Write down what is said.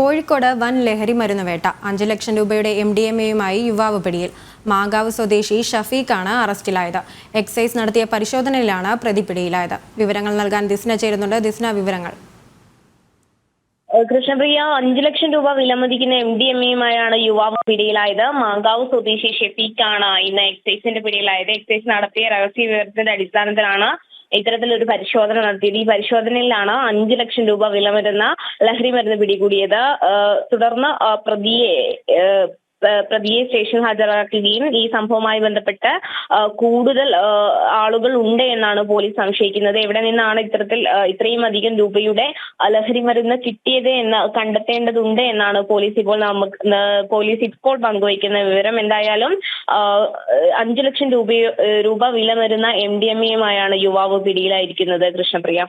കോഴിക്കോട് വൻ ലഹരി മരുന്ന് വേട്ട. അഞ്ച് ലക്ഷം രൂപയുടെ എം ഡി എം എയുമായി യുവാവ് പിടിയിൽ. മാങ്കാവ് സ്വദേശി ഷഫീഖാണ് അറസ്റ്റിലായത്. എക്സൈസ് നടത്തിയ പരിശോധനയിലാണ് പ്രതി പിടിയിലായത്. വിവരങ്ങൾ നൽകാൻ ദിസ്ന ചേരുന്നുണ്ട്. ദിസ്ന വിവരങ്ങൾ. കൃഷ്ണപ്രിയ അഞ്ചു ലക്ഷം രൂപ വിലമതിക്കുന്ന എം ഡി എം എയുമായാണ് യുവാവ് പിടിയിലായത്. മാങ്കാവ് സ്വദേശി ഷെഫീഖാണ് ഇന്ന് എക്സൈസിന്റെ പിടിയിലായത്. എക്സൈസ് നടത്തിയ രഹസ്യ വിവരത്തിന്റെ അടിസ്ഥാനത്തിലാണ് ഇത്തരത്തിലൊരു പരിശോധന നടത്തിയത്. ഈ പരിശോധനയിലാണ് അഞ്ചു ലക്ഷം രൂപ വില വരുന്ന ലഹരി മരുന്ന് പിടികൂടിയത്. തുടർന്ന് പ്രതിയെ പ്രതിയെ സ്റ്റേഷൻ ഹാജരാക്കുകയും ഈ സംഭവവുമായി ബന്ധപ്പെട്ട് കൂടുതൽ ആളുകൾ ഉണ്ട് എന്നാണ് പോലീസ് സംശയിക്കുന്നത്. എവിടെ നിന്നാണ് ഇത്തരത്തിൽ ഇത്രയും അധികം രൂപയുടെ ലഹരി മരുന്ന് കിട്ടിയത് എന്ന് കണ്ടെത്തേണ്ടതുണ്ട് എന്നാണ് പോലീസ് ഇപ്പോൾ നമുക്ക് പോലീസ് ഇപ്പോൾ പങ്കുവയ്ക്കുന്ന വിവരം. എന്തായാലും അഞ്ചു ലക്ഷം രൂപ വില വരുന്ന എം ഡി എം എയുമായാണ് യുവാവ് പിടിയിലായിരിക്കുന്നത് കൃഷ്ണപ്രിയ.